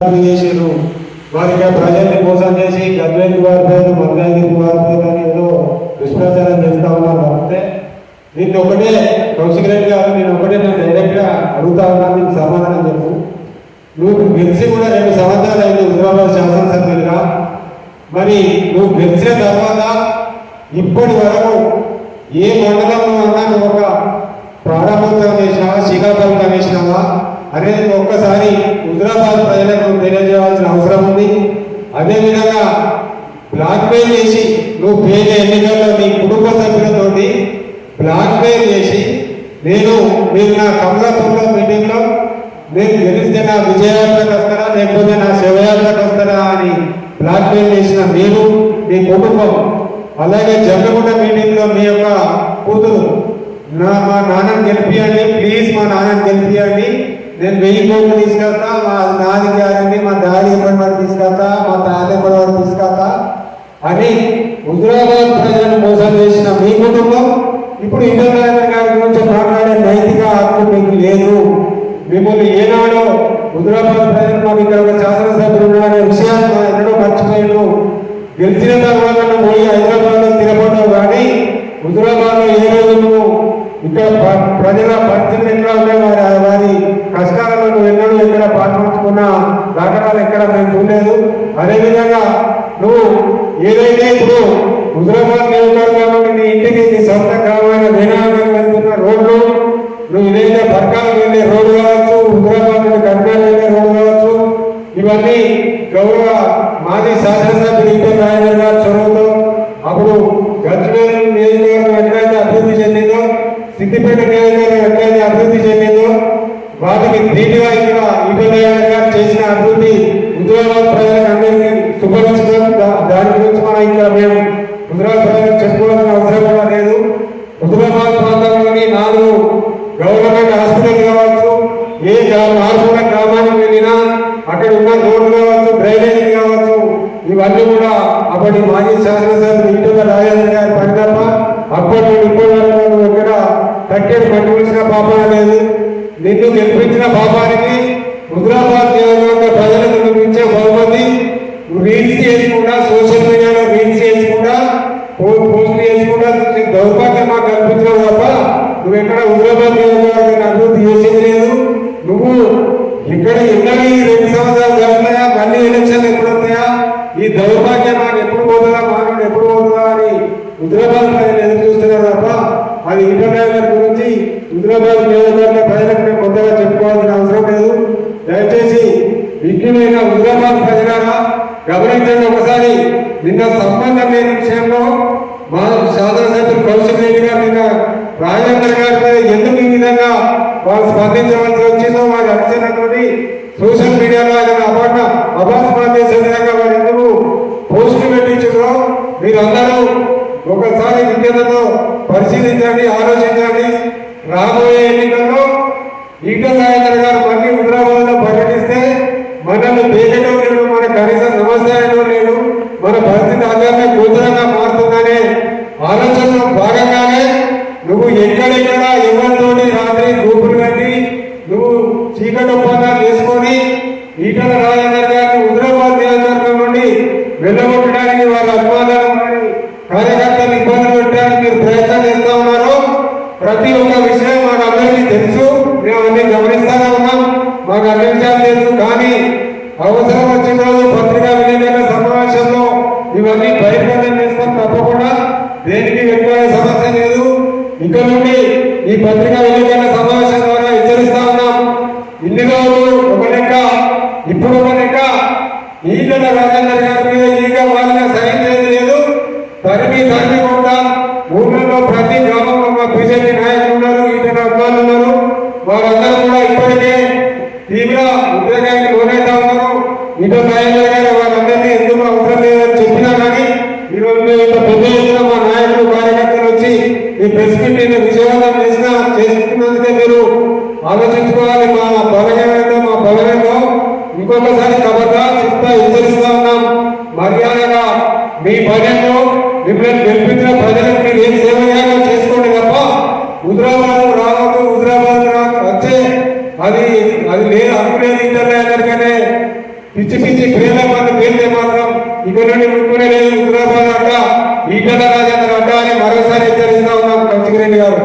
చేసారు వారికి ఆ ప్రజల్ని మోసం చేసి గద్వేలి వారి పేరు మంగళగిరి వారి పేరు అని ఏదో దుష్ప్రచారం చేస్తా ఉన్నారు. అంతే నేను ఒకటే కౌశిక్ గారు నేను ఒకటే నేను డైరెక్ట్గా అడుగుతా ఉన్నాను నీకు సమాధానం చెప్పు. నువ్వు గెలిచి కూడా రెండు సంవత్సరాలు అయింది హుజరాబాద్ శాసనసభ్యులుగా మరి నువ్వు గెలిచిన తర్వాత ఇప్పటి వరకు ఏ మండలంలో అన్నా నువ్వు ఒక ప్రారంభోత్సవం చేసినావా శ్రీకాకుళం చేసినావా? అనేది ఒక్కసారి హుజరాబాద్ ప్రజలకు తెలియజేయాల్సిన అవసరం ఉంది. అదేవిధంగా బ్లాక్ మెయిల్ చేసి నువ్వు పేద ఎన్నికల్లో నీ కుటుంబ సభ్యులతోటి బ్లాక్ మెయిల్ చేసి నేను మీరు నా కమలాపూర్లో మీటింగ్లో నేను గెలిస్తే నా విజయయాత్రకు వస్తారా లేకపోతే నా శివయాత్రకు వస్తారా అని బ్లాక్ మెయిల్ చేసిన మీరు మీ కుటుంబం అలాగే జమ్మగుండ మీటింగ్లో మీ యొక్క కూతురు నా మా నాన్నని గెలిపియండి ప్లీజ్ మా నాన్నని గెలిపియండి. నేను వెయ్యి కోట్లు తీసుకెళ్తా మా నాది గ్యారంటీ మా డాడీ ఎప్పటి వరకు తీసుకెళ్తా మా తాత ఎప్పటి తీసుకెళ్తా. అని హుజరాబాద్ ప్రజలను మోసం చేసిన మీ కుటుంబం ఇప్పుడు ఇంద్రనారాయణ గారి గురించి మాట్లాడే నైతిక హక్కు మీకు లేదు. మిమ్మల్ని ఏనాడో హుజరాబాద్ ప్రజలు మాకు ఇక్కడ ఒక శాసనసభ్యులు ఉన్నారనే విషయాన్ని మా ఎన్నడో గెలిచిన తర్వాత పోయి హైదరాబాద్లో తిరగడం కానీ హుజరాబాద్లో ఏ రోజు నువ్వు ఇక్కడ ప్రజల పరిస్థితులు ఎట్లా ఉన్నాయి వారి వారి కష్టాలలో నువ్వు ఎన్నడూ ఎక్కడ పాల్పంచుకున్న దాఖలాలు ఎక్కడ మేము చూడలేదు. అదేవిధంగా నువ్వు ఏదైతే ఇప్పుడు హుజరాబాద్ నియోజకవర్గంలో నీ ఇంటికి నీ సొంత గ్రామమైన వేనాగర్ వెళ్తున్న రోడ్లు నువ్వు ఇదైతే పర్కాలకు వెళ్ళే రోడ్డు కావచ్చు హుజరాబాద్ నుండి కర్నాటక వెళ్ళే రోడ్డు కావచ్చు ఇవన్నీ గౌరవ మాజీ శాసనసభ్యులు ఇంటర్ రాజేంద్ర గారి చొరవతో అప్పుడు గజ్వేల్ నియోజకవర్గం ఎట్లయితే అభివృద్ధి చెందిందో సిద్దిపేట నియోజకవర్గం ఎట్లయితే అభివృద్ధి చెందిందో వాటికి ధీటుగా ఇక్కడ ఈటల రాజేంద్ర గారు చేసిన అభివృద్ధి హుజరాబాద్ ప్రజలకు అందరికీ శుభపరచడం దాని గురించి మనం ఇంకా మేము హుజరాబాద్ ప్రజలకు చెప్పుకోవాల్సిన అవసరం కూడా లేదు. హుజరాబాద్ ప్రాంతంలోని నాలుగు గవర్నమెంట్ హాస్పిటల్ కావచ్చు ఏ గ్రా- గ్రామానికి వెళ్ళినా అక్కడ ఉన్న రోడ్లు కావచ్చు డ్రైనేజీ కావచ్చు ఇవన్నీ కూడా అప్పటి మాజీ శాసనసభ్యులు ఈటల రాజేంద్ర గారి పని తప్ప అప్పటి నుండి ఇప్పటి వరకు నువ్వు ఎక్కడ తగ్గేది పట్టుకులిసిన లేదు నిన్ను గెలిపించిన పాపానికి హుజరాబాద్ నియోజకవర్గ నువ్వు ఎక్కడ హుజరాబాద్ నియోజకవర్గాన్ని అభివృద్ధి చేసేది లేదు. నువ్వు ఇక్కడ ఎన్నడూ ఈ రెండు సంవత్సరాలు జరుగుతాయా మళ్ళీ ఎలక్షన్లు ఎప్పుడు వస్తాయా ఈ దౌర్భాగ్యం నాకు ఎప్పుడు పోతుందా? మాకు ఎప్పుడు పోతుందా అని హుద్రాబాద్ ప్రజలు ఎదురు చూస్తున్నారు తప్ప అది ఇంటర్నేషనల్ గురించి హుద్రాబాద్ నియోజకవర్గ ప్రజలకు మేము కొత్తగా చెప్పుకోవాల్సిన అవసరం లేదు. దయచేసి విజ్ఞులైన హుద్రాబాద్ ప్రజలారా గమనించండి ఒకసారి నిన్న సంబంధం లేని విషయంలో మా శాసనసభ్యులు కౌశిక్ రెడ్డి గారు నిన్న రాజేంద్ర గారి మీద ఎందుకు ఈ విధంగా వారు స్పందించవలసి వచ్చిందో వారు అడిచినటువంటి సోషల్ మీడియాలో ఆయన అపాట అపాస్పాలు చేసే విధంగా వారు ఎందుకు పోస్టులు పెట్టించారో మీరందరూ ఒకసారి విద్యతో పరిశీలించండి ఆలోచించండి. రాబోయే ఎన్నికల్లో ఈటల రాజేంద్ర గారు మళ్ళీ హైదరాబాద్లో పర్యటిస్తే మనల్ని పేదలో లేడు మన కనీస నమస్కారం లేడు మన పరిస్థితి అందరినీ గోచరంగా మారుతుందనే ఆలోచనలో భాగంగానే నువ్వు ఎక్కడెక్కడ ఎవరితోటి రాత్రి గ్రూపులు కట్టి నువ్వు చీకటి ఒప్పందాలు చేసుకొని ఈటల రాజేందర్ గారిని హుజరాబాద్ నియోజకవర్గం నుండి వెళ్ళగొట్టడానికి వారి అభిమానాలు మరి కార్యకర్తలు ఇబ్బంది పెట్టడానికి మీరు ప్రయత్నం చేస్తా ఉన్నారు ప్రతి ఒక్క విషయం మాకు అందరికీ తెలుసు మేము అన్ని గమనిస్తానే ఉన్నాం మాకు అన్ని విషయాలు తెలుసు కానీ అవసరం వచ్చిన రోజు పత్రికా విలేకరుల సమావేశంలో ఇవన్నీ బహిర్గతం చేస్తాం తప్పకుండా. దేనికి వ్యక్తమైన సమస్య లేదు. ఇక నుండి ఈ పత్రికా విలేకరుల సమావేశం ద్వారా హెచ్చరిస్తా ఉన్నాం. ఇన్ని రోజులు ఒక లెక్క ఇప్పుడు ఒక లెక్క. ఈటల రాజేందర్ గారి మీద ఈగ వాళ్ళ సైన్ లేదు. తరిమి తరిమి కూడా ఊళ్ళో ప్రతి గ్రామంలో బీజేపీ నాయకులు ఉన్నారు నాయకులు గారు వాళ్ళందరినీ ఎందుకు అవసరం లేదని చెప్పినా కానీ ఈరోజు మేము ఇంత పెద్ద ఎత్తున మా నాయకులు కార్యకర్తలు వచ్చి ఈ ప్రెస్ మీట్ ఇంత విజయవంతం చేసిన చేస్తున్నందుకే మీరు ఆలోచించుకోవాలి. మా బలమేందో మా బలమేందో ఇంకొకసారి కబర్దా చెప్తా హెచ్చరిస్తా ఉన్నాం మర్యాదగా మీ భజనలో మిమ్మల్ని గెలిపించిన ప్రజలకు మీరు ఏం సేవ చేయాలో చేసుకోండి తప్ప హుజరాబాద్ రావద్దు హుజరాబాద్ రా వచ్చే అది అది లేదు అనుకునేది ఇంటర్నే పిచ్చి పిచ్చి ప్రేమ మన పేర్లే మాత్రం ఇక్కడ నుండి ముట్టుకునే లేదు. హుజరాబాద్ అడ్డ ఈటల రాజేంద్ర అడ్డ అని మరోసారి హెచ్చరిస్తా ఉన్నాం కౌశిక్ గారు.